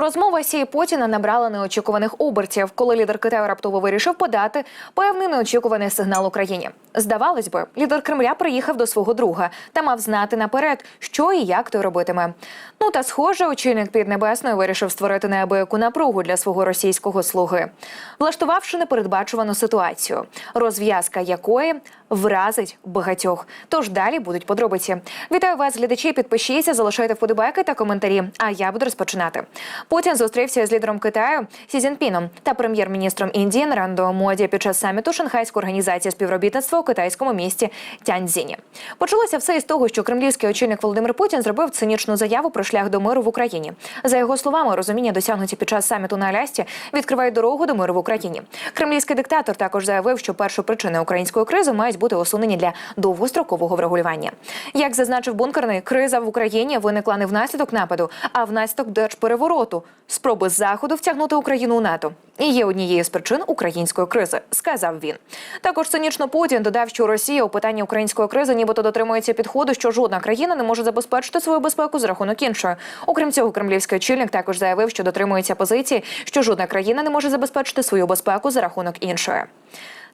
Розмова Сі і Путіна набрала неочікуваних обертів, коли лідер Китаю раптово вирішив подати певний неочікуваний сигнал Україні. Здавалось би, лідер Кремля приїхав до свого друга та мав знати наперед, що і як той робитиме. Ну та схоже, очільник Піднебесної вирішив створити неабияку напругу для свого російського слуги, влаштувавши непередбачувану ситуацію, розв'язка якої вразить багатьох. Тож далі будуть подробиці. Вітаю вас, глядачі. Підпишіться, залишайте вподобайки та коментарі. А я буду розпочинати. Путін зустрівся з лідером Китаю Сі Цзіньпіном та прем'єр-міністром Індії Нарендо Моді під час саміту Шанхайської організації співробітництва у китайському місті Тяньцзіні. Почалося все із того, що кремлівський очільник Володимир Путін зробив цинічну заяву про шлях до миру в Україні. За його словами, розуміння досягнуті під час саміту на Алясці відкривають дорогу до миру в Україні. Кремлівський диктатор також заявив, що першопричини української кризи мають бути усунені для довгострокового врегулювання. Як зазначив бункерний, криза в Україні виникла не внаслідок нападу, а внаслідок держперевороту, спроби заходу втягнути Україну у НАТО. І є однією з причин української кризи, сказав він. Також цинічно Путін додав, що Росія у питанні української кризи, нібито дотримується підходу, що жодна країна не може забезпечити свою безпеку за рахунок іншої. Окрім цього, кремлівський очільник також заявив, що дотримується позиції, що жодна країна не може забезпечити свою безпеку за рахунок іншої.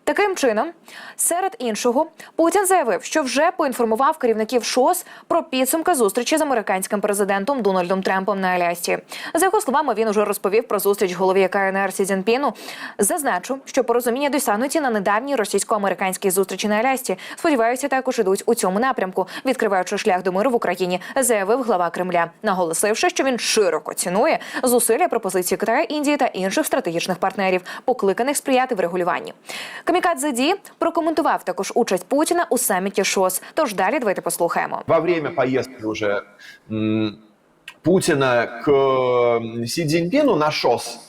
Таким чином, серед іншого, Путін заявив, що вже поінформував керівників ШОС про підсумки зустрічі з американським президентом Дональдом Трампом на Алясці. За його словами, він уже розповів про зустріч голові КНР Сі Цзіньпіну. Зазначу, що порозуміння досягнуті на недавній російсько-американській зустрічі на Алясці. Сподіваюся, також ідуть у цьому напрямку, відкриваючи шлях до миру в Україні, заявив глава Кремля, наголосивши, що він широко цінує зусилля пропозиції Китаю, Індії та інших стратегічних партнерів, покликаних сприяти врегулюванню. Камікадзе Ді прокоментував також участь Путіна у саміті ШОС. Тож далі давайте послухаємо. во время поездки уже м, Путина к м, Си Цзиньпину на ШОС,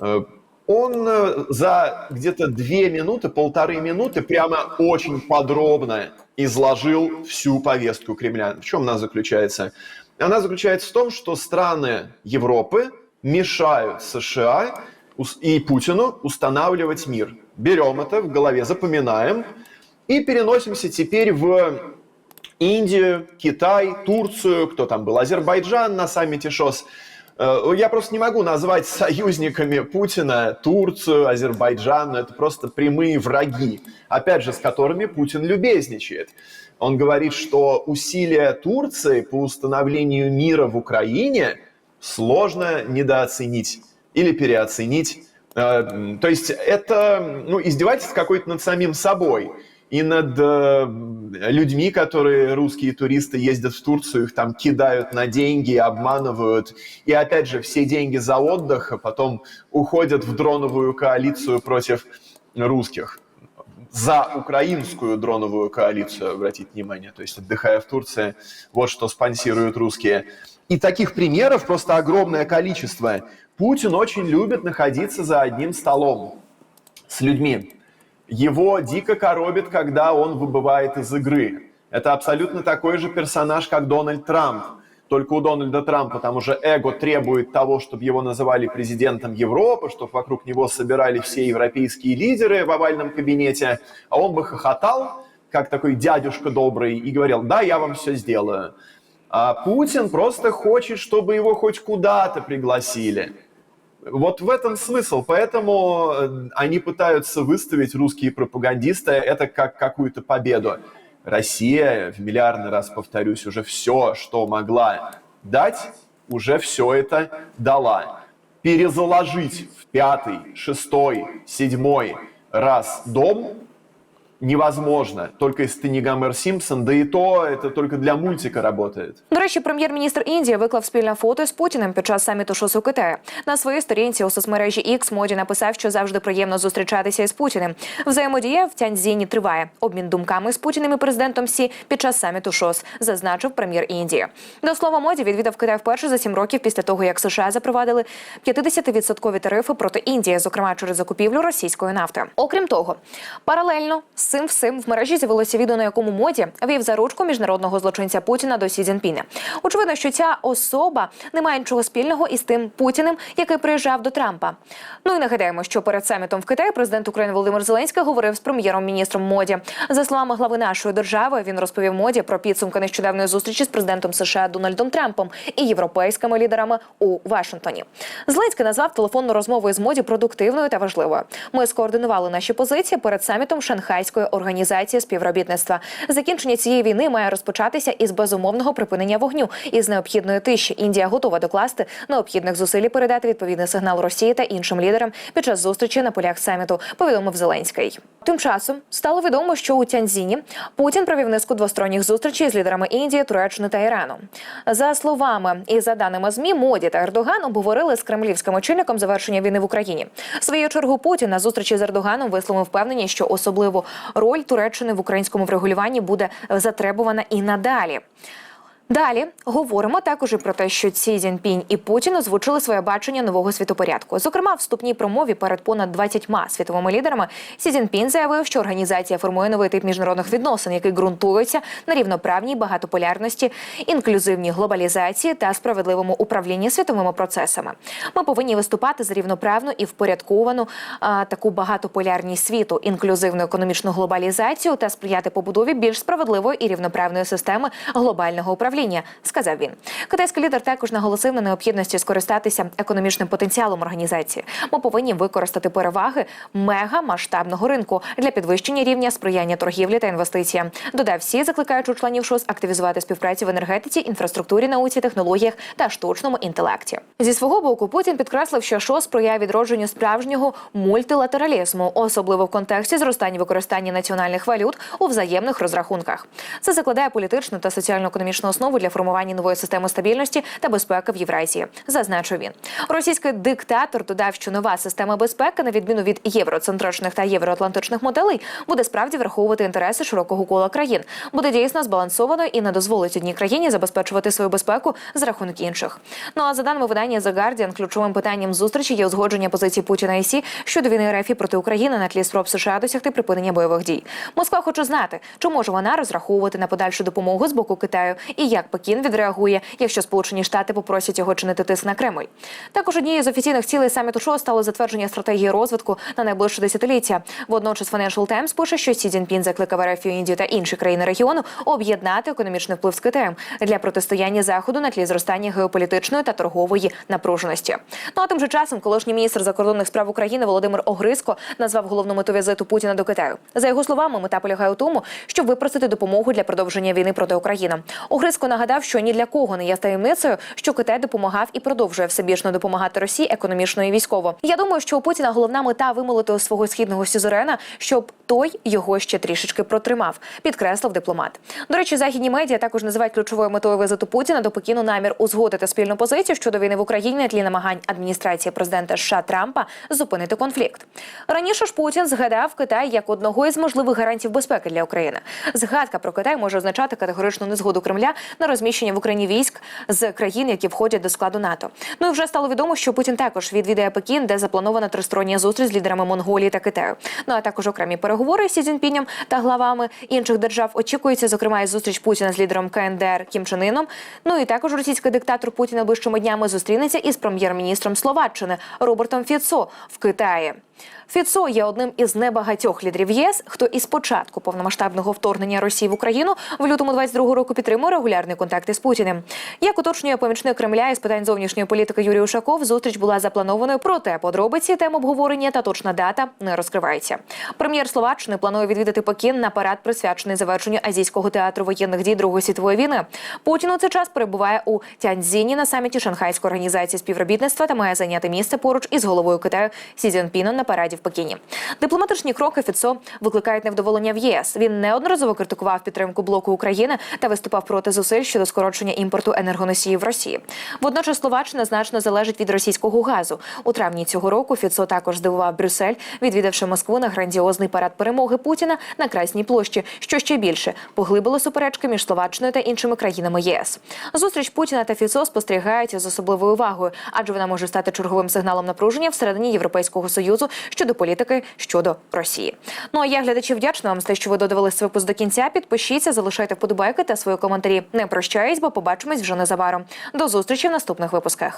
э, он э, за где-то две минуты, полторы минуты прямо очень подробно изложил всю повестку Кремля. В чем она заключается? Она заключается в том, что страны Европы мешают США ус- и Путину устанавливать мир. Берем это в голове, запоминаем и переносимся теперь в Индию, Китай, Турцию, кто там был, Азербайджан на саммите ШОС. Э, Я просто не могу назвать союзниками Путина Турцию, Азербайджан, это просто прямые враги, опять же, с которыми Путин любезничает. Он говорит, что усилия Турции по установлению мира в Украине сложно недооценить или переоценить. Э, То есть это ну, издевательство какое-то над самим собой и над э, людьми, которые русские туристы ездят в Турцию, их там кидают на деньги, обманывают. И опять же, все деньги за отдых, а потом уходят в дроновую коалицию против русских. За украинскую дроновую коалицию, обратите внимание. То есть, отдыхая в Турции, вот что спонсируют русские. И таких примеров просто огромное количество. Путин очень любит находиться за одним столом с людьми. Его дико коробит, когда он выбывает из игры. Это абсолютно такой же персонаж, как Дональд Трамп. Только у Дональда Трампа там уже эго требует того, чтобы его называли президентом Европы, чтобы вокруг него собирали все европейские лидеры в овальном кабинете, а он бы хохотал, как такой дядюшка добрый, и говорил, да, я вам все сделаю. А Путин просто хочет, чтобы его хоть куда-то пригласили. Вот в этом смысл. Поэтому э, они пытаются выставить русские пропагандисты это как какую-то победу. Россия, в миллиардный раз повторюсь, уже все, что могла дать, уже все это дала. Перезаложить в пятый, шестой, седьмой раз дом невозможно. Только если ты не Гомер Симпсон, да и то это только для мультика работает. До речі, прем'єр-міністр Індії виклав спільне фото з Путіним під час саміту ШОС у Китаю. На своїй сторінці у соцмережі X Моді написав, що завжди приємно зустрічатися із Путіним. Взаємодія в Тяньцзіні триває. Обмін думками з Путіним і президентом Сі під час саміту ШОС, зазначив прем'єр Індії. До слова, моді відвідав Китай вперше за сім років після того, як США запровадили 50-відсоткові тарифи проти Індії, зокрема через закупівлю російської нафти. Окрім того, паралельно цим всім в мережі з'явилося відео, на якому моді вів за ручку міжнародного злочинця Путіна до Сі Цзіньпіня. Очевидно, що ця особа не має нічого спільного із тим Путіним, який приїжджав до Трампа. Ну і нагадаємо, що перед самітом в Китаї президент України Володимир Зеленський говорив з прем'єром-міністром моді. За словами глави нашої держави, він розповів моді про підсумки нещодавної зустрічі з президентом США Дональдом Трампом і європейськими лідерами у Вашингтоні. Зеленський назвав телефонну розмову із моді продуктивною та важливою. Ми скоординували наші позиції перед самітом Шанхайської організації співробітництва. Закінчення цієї війни має розпочатися із безумовного припинення вогню і з необхідної тиші. Індія готова докласти необхідних зусиль передати відповідний сигнал Росії та іншим лідерам під час зустрічі на полях саміту. Повідомив Зеленський. Тим часом стало відомо, що у Тяньзіні Путін провів низку двосторонніх зустрічей з лідерами Індії, Туреччини та Ірану. За словами і за даними змі, моді та Ердоган обговорили з кремлівським очільником завершення війни в Україні. В свою чергу Путін на зустрічі з Ердоганом висловив впевненість, що особливу роль Туреччини в українському врегулюванні буде затребувана і надалі. Далі говоримо також і про те, що Сі Цзіньпінь і Путін озвучили своє бачення нового світопорядку. Зокрема, в вступній промові перед понад 20 світовими лідерами Сі Цзіньпінь заявив, що організація формує новий тип міжнародних відносин, який ґрунтується на рівноправній багатополярності, інклюзивній глобалізації та справедливому управлінні світовими процесами. Ми повинні виступати за рівноправну і впорядковану а, таку багатополярність світу, інклюзивну економічну глобалізацію та сприяти побудові більш справедливої і рівноправної системи глобального управління, сказав він. Китайський лідер також наголосив на необхідності скористатися економічним потенціалом організації. Ми повинні використати переваги мегамасштабного ринку для підвищення рівня сприяння торгівлі та інвестиціям. Додав всі, закликаючи членів ШОС активізувати співпрацю в енергетиці, інфраструктурі, науці, технологіях та штучному інтелекті. Зі свого боку Путін підкреслив, що ШОС сприяє відродженню справжнього мультилатералізму, особливо в контексті зростання використання національних валют у взаємних розрахунках. Це закладає політичну та соціально-економічну основу для формування нової системи стабільності та безпеки в Євразії, зазначив він. Російський диктатор додав, що нова система безпеки, на відміну від євроцентричних та євроатлантичних моделей, буде справді враховувати інтереси широкого кола країн, буде дійсно збалансованою і не дозволить одній країні забезпечувати свою безпеку за рахунок інших. Ну а за даними видання The Guardian, ключовим питанням зустрічі є узгодження позиції Путіна і Сі щодо війни РФ проти України на тлі спроб США досягти припинення бойових дій. Москва хоче знати, чи може вона розраховувати на подальшу допомогу з боку Китаю і як Пекін відреагує, якщо Сполучені Штати попросять його чинити тиск на Кремль. Також однією з офіційних цілей саміту ШО стало затвердження стратегії розвитку на найближче десятиліття. Водночас Financial Times пише, що Сі Цзіньпін закликав РФ, Індію та інші країни регіону об'єднати економічний вплив з Китаєм для протистояння заходу на тлі зростання геополітичної та торгової напруженості. Ну а тим же часом колишній міністр закордонних справ України Володимир Огриско назвав головну мету візиту Путіна до Китаю. За його словами, мета полягає у тому, щоб випросити допомогу для продовження війни проти України. Огриско нагадав, що ні для кого не є таємницею, що Китай допомагав і продовжує всебічно допомагати Росії економічно і військово. Я думаю, що у Путіна головна мета вимолити у свого східного сюзерена, щоб той його ще трішечки протримав, підкреслив дипломат. До речі, західні медіа також називають ключовою метою візиту Путіна до Пекіну намір узгодити спільну позицію щодо війни в Україні тлі намагань адміністрації президента США Трампа зупинити конфлікт. Раніше ж Путін згадав Китай як одного із можливих гарантів безпеки для України. Згадка про Китай може означати категоричну незгоду Кремля на розміщення в Україні військ з країн, які входять до складу НАТО. Ну і вже стало відомо, що Путін також відвідає Пекін, де запланована тристороння зустріч з лідерами Монголії та Китаю. Ну а також окремі переговори з Сі Цзіньпінем та главами інших держав очікується, зокрема, і зустріч Путіна з лідером КНДР Кім Чен Іном. Ну і також російський диктатор Путін найближчими днями зустрінеться із прем'єр-міністром Словаччини Робертом Фіцо в Китаї. Фіцо є одним із небагатьох лідерів ЄС, хто із початку повномасштабного вторгнення Росії в Україну в лютому 22 року підтримує регулярні контакти з Путіним. Як уточнює помічник Кремля із питань зовнішньої політики Юрій Ушаков, зустріч була запланованою, проте подробиці тем обговорення та точна дата не розкривається. Прем'єр Словаччини планує відвідати Пекін на парад, присвячений завершенню азійського театру воєнних дій Другої світової війни. Путін у цей час перебуває у Тяньцзіні на саміті Шанхайської організації співробітництва та має зайняти місце поруч із головою Китаю Сі Цзіньпіном на параді в Пекіні. Дипломатичні кроки Фіцо викликають невдоволення в ЄС. Він неодноразово критикував підтримку блоку України та виступав проти зусиль щодо скорочення імпорту енергоносіїв в Росії. Водночас Словаччина значно залежить від російського газу. У травні цього року Фіцо також здивував Брюссель, відвідавши Москву на грандіозний парад перемоги Путіна на Красній площі, що ще більше поглибило суперечки між Словаччиною та іншими країнами ЄС. Зустріч Путіна та Фіцо спостерігають з особливою увагою, адже вона може стати черговим сигналом напруження всередині Європейського союзу щодо політики щодо Росії. Ну а я глядачі вдячна вам за те, що ви додивились випуск до кінця. Підпишіться, залишайте вподобайки та свої коментарі. Не прощаюсь, бо побачимось вже незабаром. До зустрічі в наступних випусках.